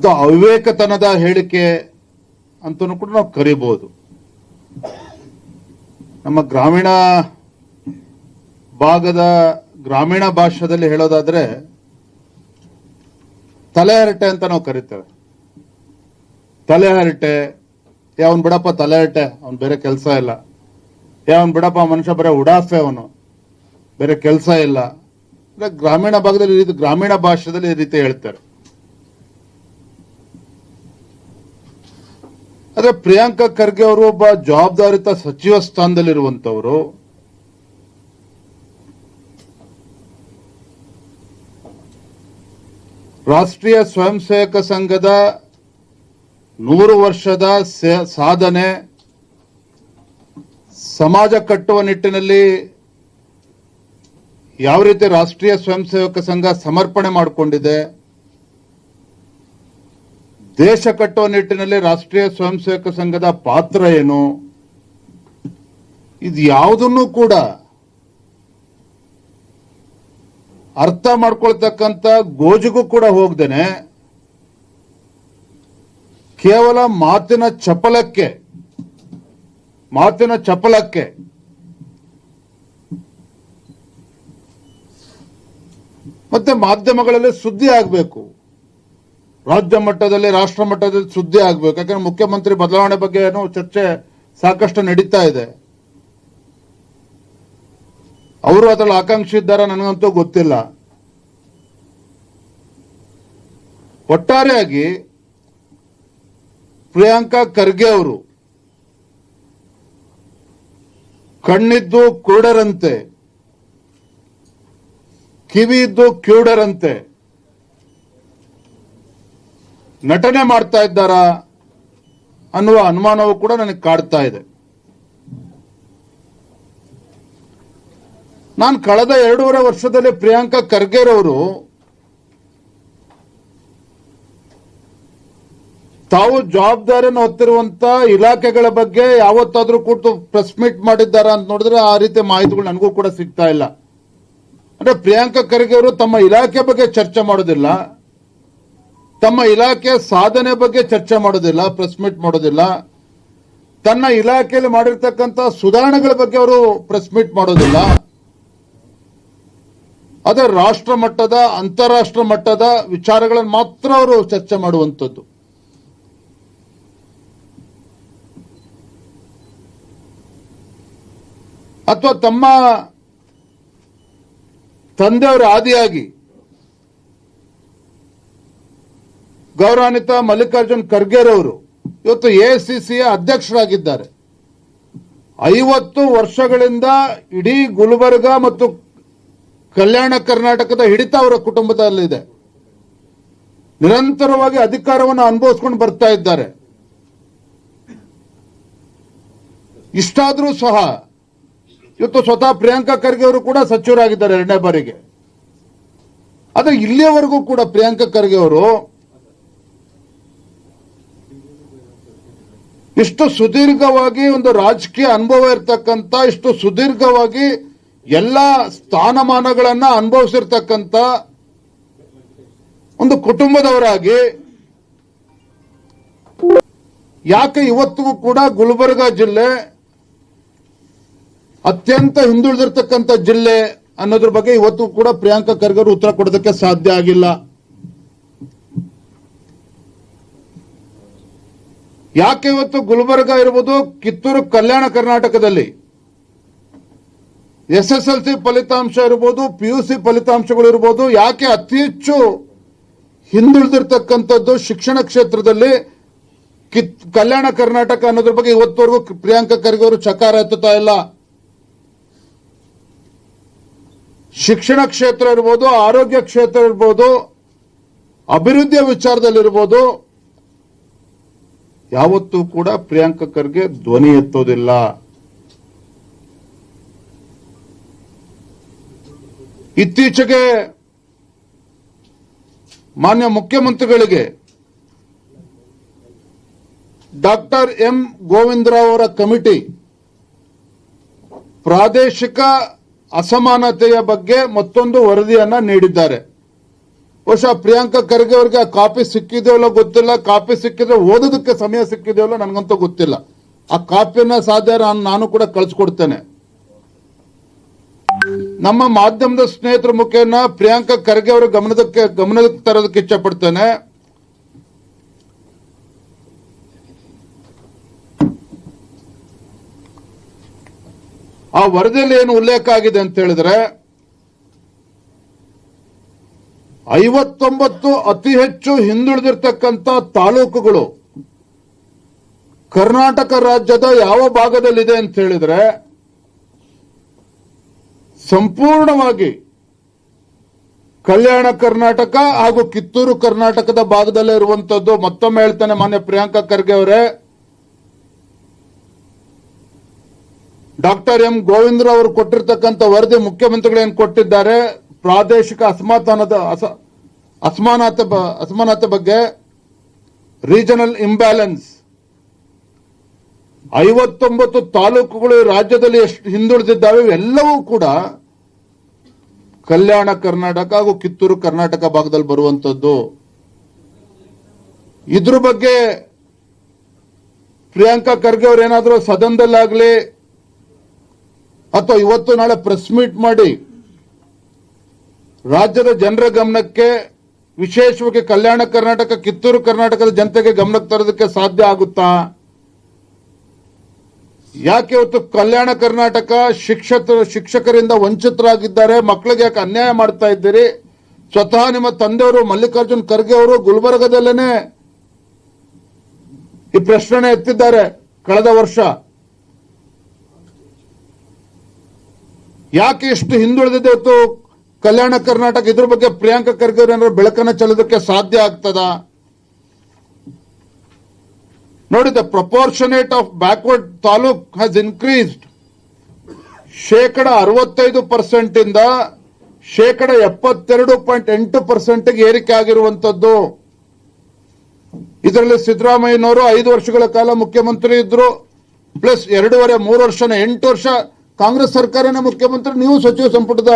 ಅಥವಾ ಅವಿವೇಕತನದ ಹೇಳಿಕೆ ಅಂತಲೂ ಕೂಡ ನಾವು ಕರಿಬಹುದು ನಮ್ಮ ಗ್ರಾಮೀಣ ಭಾಗದ ಗ್ರಾಮೀಣ ಭಾಷೆಯಲ್ಲಿ ಹೇಳೋದಾದ್ರೆ ತಲೆ ಹರಟೆ ಅಂತ ನಾವು ಕರಿತೇವೆ. ತಲೆ ಹರಟೆ ಯಾವನ್ ಬಿಡಪ್ಪ ತಲೆ ಹರಟೆ, ಅವ್ನ್ ಬೇರೆ ಕೆಲಸ ಇಲ್ಲ. ಯಾವನ್ ಬಿಡಪ್ಪ ಮನುಷ್ಯ ಬರೀ ಉಡಾಫೆ ಅವನು, ಬೇರೆ ಕೆಲಸ ಇಲ್ಲ. ಗ್ರಾಮೀಣ ಭಾಗದಲ್ಲಿ ಗ್ರಾಮೀಣ ಭಾಷೆದಲ್ಲಿ ಈ ರೀತಿ ಹೇಳ್ತಾರೆ. ಆದ್ರೆ ಪ್ರಿಯಾಂಕಾ ಖರ್ಗೆ ಅವರು ಒಬ್ಬ ಜವಾಬ್ದಾರಿತ ಸಚಿವ ಸ್ಥಾನದಲ್ಲಿರುವಂತವರು ರಾಷ್ಟ್ರೀಯ ಸ್ವಯಂ ಸೇವಕ ಸಂಘದ ನೂರು ವರ್ಷದ ಸಾಧನೆ, ಸಮಾಜ ಕಟ್ಟುವ ನಿಟ್ಟಿನಲ್ಲಿ ಯಾವ ರೀತಿ ರಾಷ್ಟ್ರೀಯ ಸ್ವಯಂ ಸೇವಕ ಸಂಘ ಸಮರ್ಪಣೆ ಮಾಡಿಕೊಂಡಿದೆ ದೇಶ ಕಟ್ಟುವ ನಿಟ್ಟಿನಲ್ಲಿ ರಾಷ್ಟ್ರೀಯ ಸ್ವಯಂ ಸೇವಕ ಸಂಘದ ಪಾತ್ರ ಏನು? ಇದು ಯಾವುದನ್ನು ಕೂಡ ಅರ್ಥ ಮಾಡ್ಕೊಳ್ತಕ್ಕಂಥ ಗೋಜಿಗೂ ಕೂಡ ಹೋಗ್ದೇನೆ. ಕೇವಲ ಮಾತಿನ ಚಪಲಕ್ಕೆ ಮಾತಿನ ಚಪಲಕ್ಕೆ ಮತ್ತೆ ಮಾಧ್ಯಮಗಳಲ್ಲಿ ಸುದ್ದಿ ಆಗಬೇಕು. ರಾಜ್ಯ ಮಟ್ಟದಲ್ಲಿ, ರಾಷ್ಟ್ರ ಮಟ್ಟದಲ್ಲಿ ಸುದ್ದಿ ಆಗಬೇಕು. ಯಾಕಂದ್ರೆ ಮುಖ್ಯಮಂತ್ರಿ ಬದಲಾವಣೆ ಬಗ್ಗೆ ಏನೋ ಚರ್ಚೆ ಸಾಕಷ್ಟು ನಡೀತಾ ಇದೆ. ಅವರು ಅದರಲ್ಲಿ ಆಕಾಂಕ್ಷಿ ಇದ್ದಾರ ನನಗಂತೂ ಗೊತ್ತಿಲ್ಲ. ಒಟ್ಟಾರೆಯಾಗಿ ಪ್ರಿಯಾಂಕಾ ಖರ್ಗೆ ಅವರು ಕಣ್ಣಿದ್ದು ಕುರುಡರಂತೆ ಕಿವಿ ಇದ್ದು ಕ್ಯೂಡರಂತೆ ನಟನೆ ಮಾಡ್ತಾ ಇದ್ದಾರಾ ಅನ್ನುವ ಅನುಮಾನವೂ ಕೂಡ ನನಗೆ ಕಾಡ್ತಾ ಇದೆ. ನಾನು ಕಳೆದ ಎರಡೂವರೆ ವರ್ಷದಲ್ಲಿ ಪ್ರಿಯಾಂಕಾ ಖರ್ಗೆರವರು ತಾವು ಜವಾಬ್ದಾರಿಯನ್ನು ಹೊತ್ತಿರುವಂತ ಇಲಾಖೆಗಳ ಬಗ್ಗೆ ಯಾವತ್ತಾದ್ರೂ ಕೂತು ಪ್ರೆಸ್ ಮೀಟ್ ಮಾಡಿದ್ದಾರ ಅಂತ ನೋಡಿದ್ರೆ ಆ ರೀತಿ ಮಾಹಿತಿಗಳು ನನಗೂ ಕೂಡ ಸಿಗ್ತಾ ಇಲ್ಲ. ಅಂದ್ರೆ ಪ್ರಿಯಾಂಕಾ ಖರ್ಗೆ ಅವರು ತಮ್ಮ ಇಲಾಖೆ ಬಗ್ಗೆ ಚರ್ಚೆ ಮಾಡೋದಿಲ್ಲ. ತಮ್ಮ ಇಲಾಖೆ ಸಾಧನೆ ಬಗ್ಗೆ ಚರ್ಚೆ ಮಾಡೋದಿಲ್ಲ ಪ್ರೆಸ್ ಮೀಟ್ ಮಾಡೋದಿಲ್ಲ. ತನ್ನ ಇಲಾಖೆಯಲ್ಲಿ ಮಾಡಿರ್ತಕ್ಕಂಥ ಸುಧಾರಣೆಗಳ ಬಗ್ಗೆ ಅವರು ಪ್ರೆಸ್ ಮೀಟ್ ಮಾಡೋದಿಲ್ಲ. ಅದೇ ರಾಷ್ಟ್ರ ಮಟ್ಟದ, ಅಂತಾರಾಷ್ಟ್ರ ಮಟ್ಟದ ವಿಚಾರಗಳನ್ನು ಮಾತ್ರ ಅವರು ಚರ್ಚೆ ಮಾಡುವಂಥದ್ದು. ಅಥವಾ ತಮ್ಮ ತಂದೆಯವರ ಆದಿಯಾಗಿ ಗೌರವಾನ್ವಿತ ಮಲ್ಲಿಕಾರ್ಜುನ್ ಖರ್ಗೆರವರು ಇವತ್ತು ಎಸಿಸಿಯ ಅಧ್ಯಕ್ಷರಾಗಿದ್ದಾರೆ. ಐವತ್ತು ವರ್ಷಗಳಿಂದ ಇಡೀ ಗುಲ್ಬರ್ಗ ಮತ್ತು ಕಲ್ಯಾಣ ಕರ್ನಾಟಕದ ಹಿಡಿತ ಅವರ ಕುಟುಂಬದಲ್ಲಿದೆ ನಿರಂತರವಾಗಿ ಅಧಿಕಾರವನ್ನು ಅನುಭವಿಸ್ಕೊಂಡು ಬರ್ತಾ ಇದ್ದಾರೆ. ಇಷ್ಟಾದ್ರೂ ಸಹ ಇವತ್ತು ಸ್ವತಃ ಪ್ರಿಯಾಂಕಾ ಖರ್ಗೆ ಅವರು ಕೂಡ ಸಚಿವರಾಗಿದ್ದಾರೆ ಎರಡನೇ ಬಾರಿಗೆ. ಆದ್ರೆ ಇಲ್ಲಿಯವರೆಗೂ ಕೂಡ ಪ್ರಿಯಾಂಕಾ ಖರ್ಗೆ ಅವರು ಇಷ್ಟು ಸುದೀರ್ಘವಾಗಿ ಒಂದು ರಾಜಕೀಯ ಅನುಭವ ಇರ್ತಕ್ಕಂಥ ಇಷ್ಟು ಸುದೀರ್ಘವಾಗಿ ಎಲ್ಲ ಸ್ಥಾನಮಾನಗಳನ್ನ ಅನುಭವಿಸಿರ್ತಕ್ಕಂಥ ಒಂದು ಕುಟುಂಬದವರಾಗಿ, ಯಾಕೆ ಇವತ್ತಿಗೂ ಕೂಡ ಗುಲ್ಬರ್ಗ ಜಿಲ್ಲೆ ಅತ್ಯಂತ ಹಿಂದುಳಿದಿರ್ತಕ್ಕಂಥ ಜಿಲ್ಲೆ ಅನ್ನೋದ್ರ ಬಗ್ಗೆ ಇವತ್ತು ಕೂಡ ಪ್ರಿಯಾಂಕಾ ಖರ್ಗೆ ಉತ್ತರ ಕೊಡೋದಕ್ಕೆ ಸಾಧ್ಯ ಆಗಿಲ್ಲ. ಯಾಕೆ ಇವತ್ತು ಗುಲ್ಬರ್ಗ ಇರ್ಬೋದು ಕಿತ್ತೂರು ಕಲ್ಯಾಣ ಕರ್ನಾಟಕದಲ್ಲಿ? ಎಸ್ ಎಸ್ ಎಲ್ ಸಿ ಫಲಿತಾಂಶ ಇರ್ಬೋದು ಪಿ ಯು ಸಿ ಫಲಿತಾಂಶಗಳು ಇರ್ಬೋದು, ಯಾಕೆ ಅತಿ ಹೆಚ್ಚು ಹಿಂದುಳಿದಿರ್ತಕ್ಕಂಥದ್ದು ಶಿಕ್ಷಣ ಕ್ಷೇತ್ರದಲ್ಲಿ ಕಿತ್, ಕಲ್ಯಾಣ ಕರ್ನಾಟಕ ಅನ್ನೋದ್ರ ಬಗ್ಗೆ ಇವತ್ತವರೆಗೂ ಪ್ರಿಯಾಂಕಾ ಖರ್ಗೆ ಅವರು ಚಕಾರ ಎತ್ತುತ್ತಾ ಇಲ್ಲ. ಶಿಕ್ಷಣ ಕ್ಷೇತ್ರ ಇರ್ಬೋದು, ಆರೋಗ್ಯ ಕ್ಷೇತ್ರ ಇರ್ಬೋದು, ಅಭಿವೃದ್ಧಿಯ ವಿಚಾರದಲ್ಲಿರ್ಬೋದು ಯಾವತ್ತೂ ಕೂಡ ಪ್ರಿಯಾಂಕ ಖರ್ಗೆ ಧ್ವನಿ ಎತ್ತೋದಿಲ್ಲ. ಇತ್ತೀಚೆಗೆ ಮಾನ್ಯ ಮುಖ್ಯಮಂತ್ರಿಗಳಿಗೆ ಡಾಕ್ಟರ್ ಎಂ ಗೋವಿಂದರಾವ್ ಅವರ ಕಮಿಟಿ ಪ್ರಾದೇಶಿಕ ಅಸಮಾನತೆಯ ಬಗ್ಗೆ ಮತ್ತೊಂದು ವರದಿಯನ್ನ ನೀಡಿದ್ದಾರೆ. ಬಹುಶಃ ಪ್ರಿಯಾಂಕಾ ಖರ್ಗೆ ಅವರಿಗೆ ಆ ಕಾಪಿ ಸಿಕ್ಕಿದೆಯೋ ಇಲ್ಲೋ ಗೊತ್ತಿಲ್ಲ, ಕಾಪಿ ಸಿಕ್ಕಿದ್ರೆ ಓದೋದಕ್ಕೆ ಸಮಯ ಸಿಕ್ಕಿದೆಯೋ ನನಗಂತೂ ಗೊತ್ತಿಲ್ಲ. ಆ ಕಾಪಿಯನ್ನ ಸಾಧ್ಯ ನಾನು ನಾನು ಕೂಡ ಕಳಿಸ್ಕೊಡ್ತೇನೆ. ನಮ್ಮ ಮಾಧ್ಯಮದ ಸ್ನೇಹಿತರ ಮುಖೇನ ಪ್ರಿಯಾಂಕಾ ಖರ್ಗೆ ಅವರ ಗಮನದಕ್ಕೆ, ಗಮನಕ್ಕೆ ತರೋದಕ್ಕೆ ಇಚ್ಛೆ ಪಡ್ತೇನೆ ಆ ವರದಿಯಲ್ಲಿ ಏನು ಉಲ್ಲೇಖ ಆಗಿದೆ ಅಂತ ಹೇಳಿದ್ರೆ ಐವತ್ತೊಂಬತ್ತು ಅತಿ ಹೆಚ್ಚು ಹಿಂದುಳಿದಿರ್ತಕ್ಕಂಥ ತಾಲೂಕುಗಳು ಕರ್ನಾಟಕ ರಾಜ್ಯದ ಯಾವ ಭಾಗದಲ್ಲಿದೆ ಅಂತ ಹೇಳಿದ್ರೆ, ಸಂಪೂರ್ಣವಾಗಿ ಕಲ್ಯಾಣ ಕರ್ನಾಟಕ ಹಾಗೂ ಕಿತ್ತೂರು ಕರ್ನಾಟಕದ ಭಾಗದಲ್ಲೇ ಇರುವಂತದ್ದು, ಮತ್ತೊಮ್ಮೆ ಹೇಳ್ತಾನೆ ಮಾನ್ಯ ಪ್ರಿಯಾಂಕಾ ಖರ್ಗೆ ಅವರೇ, ಡಾಕ್ಟರ್ ಎಂ ಗೋವಿಂದ್ರ ಅವರು ಕೊಟ್ಟಿರ್ತಕ್ಕಂಥ ವರದಿ ಮುಖ್ಯಮಂತ್ರಿಗಳು ಏನು ಕೊಟ್ಟಿದ್ದಾರೆ ಪ್ರಾದೇಶಿಕ ಅಸಮಾಧಾನದ ಅಸ- ಅಸಮಾನತೆ ಅಸಮಾನತೆ ಬಗ್ಗೆ ರೀಜನಲ್ ಇಂಬ್ಯಾಲೆನ್ಸ್. ಐವತ್ತೊಂಬತ್ತು ತಾಲೂಕುಗಳು ರಾಜ್ಯದಲ್ಲಿ ಎಷ್ಟು ಹಿಂದುಳಿದಿದ್ದಾವೆ ಎಲ್ಲವೂ ಕೂಡ ಕಲ್ಯಾಣ ಕರ್ನಾಟಕ ಹಾಗೂ ಕಿತ್ತೂರು ಕರ್ನಾಟಕ ಭಾಗದಲ್ಲಿ ಬರುವಂತದ್ದು. ಇದ್ರ ಬಗ್ಗೆ ಪ್ರಿಯಾಂಕಾ ಖರ್ಗೆ ಅವ್ರು ಏನಾದರೂ ಸದನದಲ್ಲಾಗ್ಲಿ ಅಥವಾ ಇವತ್ತು ನಾಳೆ ಪ್ರೆಸ್ ಮೀಟ್ ಮಾಡಿ ರಾಜ್ಯದ ಜನರ ಗಮನಕ್ಕೆ, ವಿಶೇಷವಾಗಿ ಕಲ್ಯಾಣ ಕರ್ನಾಟಕ, ಕಿತ್ತೂರು ಕರ್ನಾಟಕದ ಜನತೆಗೆ ಗಮನಕ್ಕೆ ತರೋದಕ್ಕೆ ಸಾಧ್ಯ ಆಗುತ್ತಾ? ಯಾಕೆ ಇವತ್ತು ಕಲ್ಯಾಣ ಕರ್ನಾಟಕ ಶಿಕ್ಷಕ ಶಿಕ್ಷಕರಿಂದ ವಂಚಿತರಾಗಿದ್ದಾರೆ? ಮಕ್ಕಳಿಗೆ ಯಾಕೆ ಅನ್ಯಾಯ ಮಾಡ್ತಾ ಇದ್ದೀರಿ? ಸ್ವತಃ ನಿಮ್ಮ ತಂದೆಯವರು ಮಲ್ಲಿಕಾರ್ಜುನ್ ಖರ್ಗೆ ಅವರು ಗುಲ್ಬರ್ಗದಲ್ಲೇನೆ ಈ ಪ್ರಶ್ನೆ ಎತ್ತಿದ್ದಾರೆ ಕಳೆದ ವರ್ಷ. ಯಾಕೆ ಇಷ್ಟು ಹಿಂದುಳಿದಿದೆ ಇವತ್ತು ಕಲ್ಯಾಣ ಕರ್ನಾಟಕ ಇದ್ರ ಬಗ್ಗೆ ಪ್ರಿಯಾಂಕ ಖರ್ಗೆ ಏನಾದ್ರು ಬೆಳಕನ್ನ ಚೆಲ್ಲೋದಕ್ಕೆ ಸಾಧ್ಯ ಆಗ್ತದ? ನೋಡಿ the proportionate of backward taluk has increased ಶೇಕಡ ಅರವತ್ತೈದು ಪರ್ಸೆಂಟ್ ಇಂದ ಶೇಕಡ ಎಪ್ಪತ್ತೆರಡು ಪಾಯಿಂಟ್ ಎಂಟು ಪರ್ಸೆಂಟ್ ಏರಿಕೆ ಆಗಿರುವಂತದ್ದು. ಇದರಲ್ಲಿ ಸಿದ್ದರಾಮಯ್ಯನವರು ಐದು ವರ್ಷಗಳ ಕಾಲ ಮುಖ್ಯಮಂತ್ರಿ ಇದ್ರು ಪ್ಲಸ್ ಎರಡೂವರೆ, ಮೂರು ವರ್ಷನ ಎಂಟು ವರ್ಷ ಕಾಂಗ್ರೆಸ್ ಸರ್ಕಾರನ ಮುಖ್ಯಮಂತ್ರಿ, ನೀವು ಸಚಿವ ಸಂಪುಟದ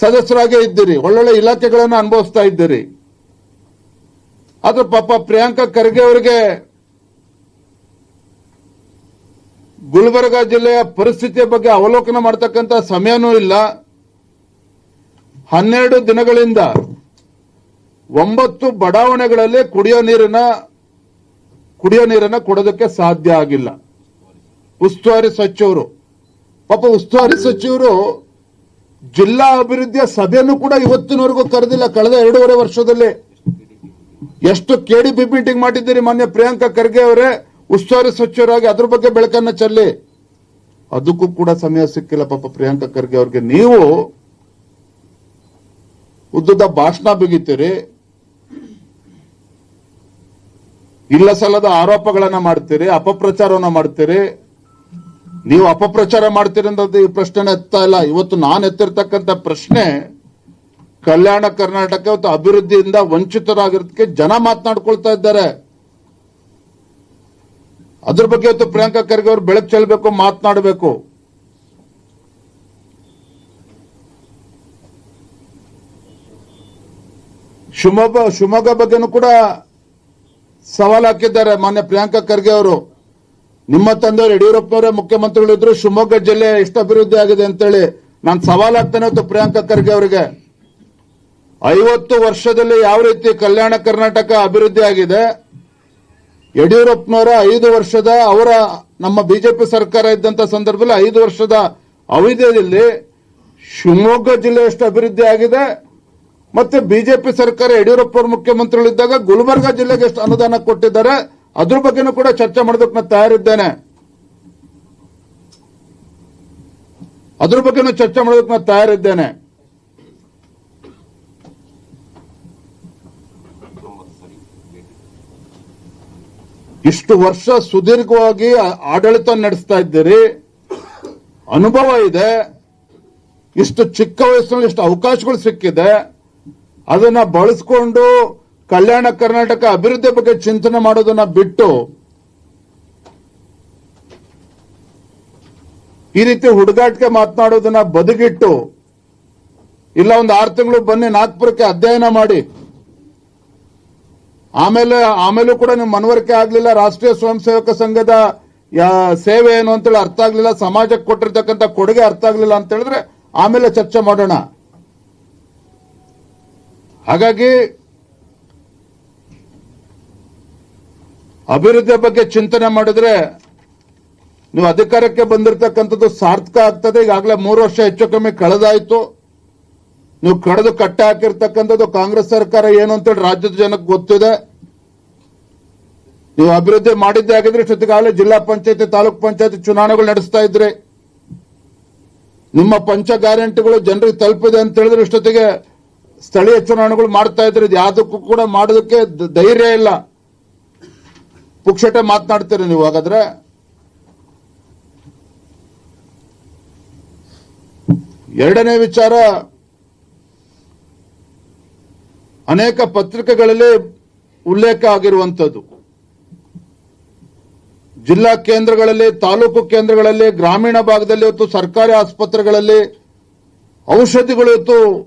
ಸದಸ್ಯರಾಗೇ ಇದ್ದೀರಿ. ಒಳ್ಳೊಳ್ಳೆ ಇಲಾಖೆಗಳನ್ನು ಅನುಭವಿಸ್ತಾ ಇದ್ದೀರಿ. ಆದ್ರೆ ಪಾಪ ಪ್ರಿಯಾಂಕಾ ಖರ್ಗೆ ಅವರಿಗೆ ಗುಲ್ಬರ್ಗ ಜಿಲ್ಲೆಯ ಪರಿಸ್ಥಿತಿಯ ಬಗ್ಗೆ ಅವಲೋಕನ ಮಾಡತಕ್ಕಂತ ಸಮಯನೂ ಇಲ್ಲ. ಹನ್ನೆರಡು ದಿನಗಳಿಂದ ಒಂಬತ್ತು ಬಡಾವಣೆಗಳಲ್ಲಿ ಕುಡಿಯೋ ನೀರಿನ, ಕುಡಿಯೋ ನೀರನ್ನ ಕೊಡೋದಕ್ಕೆ ಸಾಧ್ಯ ಆಗಿಲ್ಲ. ಉಸ್ತುವಾರಿ ಸಚಿವರು. ಪಾಪ ಉಸ್ತುವಾರಿ ಸಚಿವರು ಜಿಲ್ಲಾ ಅಭಿವೃದ್ಧಿಯ ಸಭೆಯನ್ನು ಕೂಡ ಇವತ್ತಿನವರೆಗೂ ಕರೆದಿಲ್ಲ. ಕಳೆದ ಎರಡೂವರೆ ವರ್ಷದಲ್ಲಿ ಎಷ್ಟು ಕೆಡಿಪಿ ಮೀಟಿಂಗ್ ಮಾಡಿದ್ದೀರಿ ಮಾನ್ಯ ಪ್ರಿಯಾಂಕಾ ಖರ್ಗೆ ಅವರೇ. ಉಸ್ತುವಾರಿ ಸಚಿವರಾಗಿ ಅದ್ರ ಬಗ್ಗೆ ಬೆಳಕನ್ನ ಚೆಲ್ಲಿ. ಅದಕ್ಕೂ ಕೂಡ ಸಮಯ ಸಿಕ್ಕಿಲ್ಲ ಪಾಪ ಪ್ರಿಯಾಂಕಾ ಖರ್ಗೆ ಅವ್ರಿಗೆ. ನೀವು ಉದ್ದದ ಭಾಷಣ ಬಿಗಿತೀರಿ. ಇಲ್ಲ ಸಲ್ಲದ ಆರೋಪಗಳನ್ನ ಮಾಡ್ತೀರಿ, ಅಪಪ್ರಚಾರವನ್ನ ಮಾಡ್ತೀರಿ. ನೀವು ಅಪಪ್ರಚಾರ ಮಾಡ್ತೀರಂತ ಈ ಪ್ರಶ್ನೆ ಎತ್ತಾ ಇಲ್ಲ. ಇವತ್ತು ನಾನು ಎತ್ತಿರ್ತಕ್ಕಂಥ ಪ್ರಶ್ನೆ ಕಲ್ಯಾಣ ಕರ್ನಾಟಕ ಇವತ್ತು ಅಭಿವೃದ್ಧಿಯಿಂದ ವಂಚಿತರಾಗಿರೋದಕ್ಕೆ ಜನ ಮಾತನಾಡ್ಕೊಳ್ತಾ ಇದ್ದಾರೆ. ಅದ್ರ ಬಗ್ಗೆ ಇವತ್ತು ಪ್ರಿಯಾಂಕಾ ಖರ್ಗೆ ಅವರು ಬೆಳಕು ಚೆಲ್ಲಬೇಕು ಮಾತನಾಡಬೇಕು. ಶಿವಮೊಗ್ಗ ಶಿವಮೊಗ್ಗ ಬಗ್ಗೆನೂ ಕೂಡ ಸವಾಲು ಹಾಕಿದ್ದಾರೆ ಮಾನ್ಯ ಪ್ರಿಯಾಂಕಾ ಖರ್ಗೆ ಅವರು. ನಿಮ್ಮ ತಂದೆಯವರು ಯಡಿಯೂರಪ್ಪನವರೇ ಮುಖ್ಯಮಂತ್ರಿಗಳಿದ್ರು, ಶಿವಮೊಗ್ಗ ಜಿಲ್ಲೆ ಎಷ್ಟು ಅಭಿವೃದ್ಧಿ ಆಗಿದೆ ಅಂತೇಳಿ ನಾನು ಸವಾಲ್ ಅಂತ ಇವತ್ತು ಪ್ರಿಯಾಂಕಾ ಖರ್ಗೆ ಅವರಿಗೆ. ಐವತ್ತು ವರ್ಷದಲ್ಲಿ ಯಾವ ರೀತಿ ಕಲ್ಯಾಣ ಕರ್ನಾಟಕ ಅಭಿವೃದ್ಧಿ ಆಗಿದೆ? ಯಡಿಯೂರಪ್ಪನವರ ಐದು ವರ್ಷದ ಅವರ ನಮ್ಮ ಬಿಜೆಪಿ ಸರ್ಕಾರ ಇದ್ದಂತ ಸಂದರ್ಭದಲ್ಲಿ ಐದು ವರ್ಷದ ಅವಧಿಯಲ್ಲಿ ಶಿವಮೊಗ್ಗ ಜಿಲ್ಲೆ ಎಷ್ಟು ಅಭಿವೃದ್ಧಿ ಆಗಿದೆ? ಮತ್ತೆ ಬಿಜೆಪಿ ಸರ್ಕಾರ ಯಡಿಯೂರಪ್ಪ ಮುಖ್ಯಮಂತ್ರಿಗಳಿದ್ದಾಗ ಗುಲ್ಬರ್ಗ ಜಿಲ್ಲೆಗೆ ಎಷ್ಟು ಅನುದಾನ ಕೊಟ್ಟಿದ್ದಾರೆ? ಅದ್ರ ಬಗ್ಗೆನೂ ಕೂಡ ಚರ್ಚೆ ಮಾಡೋದಕ್ಕೆ ನಾನು ತಯಾರಿದ್ದೇನೆ. ಅದ್ರ ಬಗ್ಗೆನೂ ಚರ್ಚೆ ಮಾಡೋದಕ್ಕೆ ನಾನು ತಯಾರಿದ್ದೇನೆ. ಇಷ್ಟು ವರ್ಷ ಸುದೀರ್ಘವಾಗಿ ಆಡಳಿತ ನಡೆಸ್ತಾ ಇದ್ದೀರಿ. ಅನುಭವ ಇದೆ. ಇಷ್ಟು ಚಿಕ್ಕ ವಯಸ್ಸಿನಲ್ಲಿ ಇಷ್ಟು ಅವಕಾಶಗಳು ಸಿಕ್ಕಿದೆ. ಅದನ್ನ ಬಳಸ್ಕೊಂಡು ಕಲ್ಯಾಣ ಕರ್ನಾಟಕ ಅಭಿವೃದ್ಧಿ ಬಗ್ಗೆ ಚಿಂತನೆ ಮಾಡೋದನ್ನ ಬಿಟ್ಟು ಈ ರೀತಿ ಹುಡುಗಾಟಿಕೆ ಮಾತನಾಡೋದನ್ನ ಬದುಕಿಟ್ಟು ಇಲ್ಲ ಒಂದು ಆರು ತಿಂಗಳು ಬನ್ನಿ ನಾಗ್ಪುರಕ್ಕೆ ಅಧ್ಯಯನ ಮಾಡಿ. ಆಮೇಲೆ, ಆಮೇಲೂ ಕೂಡ ನಿಮ್ ಮನವರಿಕೆ ಆಗ್ಲಿಲ್ಲ, ರಾಷ್ಟ್ರೀಯ ಸ್ವಯಂ ಸೇವಕ ಸಂಘದ ಸೇವೆ ಏನು ಅಂತೇಳಿ ಅರ್ಥ ಆಗ್ಲಿಲ್ಲ, ಸಮಾಜಕ್ಕೆ ಕೊಟ್ಟಿರ್ತಕ್ಕಂಥ ಕೊಡುಗೆ ಅರ್ಥ ಆಗ್ಲಿಲ್ಲ ಅಂತ ಹೇಳಿದ್ರೆ ಆಮೇಲೆ ಚರ್ಚೆ ಮಾಡೋಣ. ಹಾಗಾಗಿ ಅಭಿವೃದ್ಧಿಯ ಬಗ್ಗೆ ಚಿಂತನೆ ಮಾಡಿದ್ರೆ ನೀವು ಅಧಿಕಾರಕ್ಕೆ ಬಂದಿರತಕ್ಕಂಥದ್ದು ಸಾರ್ಥಕ ಆಗ್ತದೆ. ಈಗಾಗಲೇ ಮೂರು ವರ್ಷ ಹೆಚ್ಚು ಕಮ್ಮಿ ಕಳೆದಾಯ್ತು. ನೀವು ಕಳೆದು ಕಟ್ಟೆ ಹಾಕಿರ್ತಕ್ಕಂಥದ್ದು ಕಾಂಗ್ರೆಸ್ ಸರ್ಕಾರ ಏನು ಅಂತೇಳಿ ರಾಜ್ಯದ ಜನಕ್ಕೆ ಗೊತ್ತಿದೆ. ನೀವು ಅಭಿವೃದ್ಧಿ ಮಾಡಿದ್ದೇ ಆಗಿದ್ರೆ ಇಷ್ಟೊತ್ತಿಗಾಗಲೇ ಜಿಲ್ಲಾ ಪಂಚಾಯತಿ, ತಾಲೂಕ್ ಪಂಚಾಯತಿ ಚುನಾವಣೆಗಳು ನಡೆಸ್ತಾ ಇದ್ರಿ. ನಿಮ್ಮ ಪಂಚ ಗ್ಯಾರಂಟಿಗಳು ಜನರಿಗೆ ತಲುಪಿದೆ ಅಂತ ಹೇಳಿದ್ರೆ ಇಷ್ಟೊತ್ತಿಗೆ ಸ್ಥಳೀಯ ಚುನಾವಣೆಗಳು ಮಾಡ್ತಾ ಇದ್ರಿ. ಇದು ಯಾವುದಕ್ಕೂ ಕೂಡ ಮಾಡೋದಕ್ಕೆ ಧೈರ್ಯ ಇಲ್ಲ. ಪುಕ್ಷಟೆ ಮಾತನಾಡ್ತೀರಿ ನೀವು ಹಾಗಾದ್ರೆ? ಎರಡನೇ ವಿಚಾರ, ಅನೇಕ ಪತ್ರಿಕೆಗಳಲ್ಲಿ ಉಲ್ಲೇಖ ಆಗಿರುವಂಥದ್ದು. ಜಿಲ್ಲಾ ಕೇಂದ್ರಗಳಲ್ಲಿ, ತಾಲೂಕು ಕೇಂದ್ರಗಳಲ್ಲಿ, ಗ್ರಾಮೀಣ ಭಾಗದಲ್ಲಿ ಇವತ್ತು ಸರ್ಕಾರಿ ಆಸ್ಪತ್ರೆಗಳಲ್ಲಿ ಔಷಧಿಗಳು ಇವತ್ತು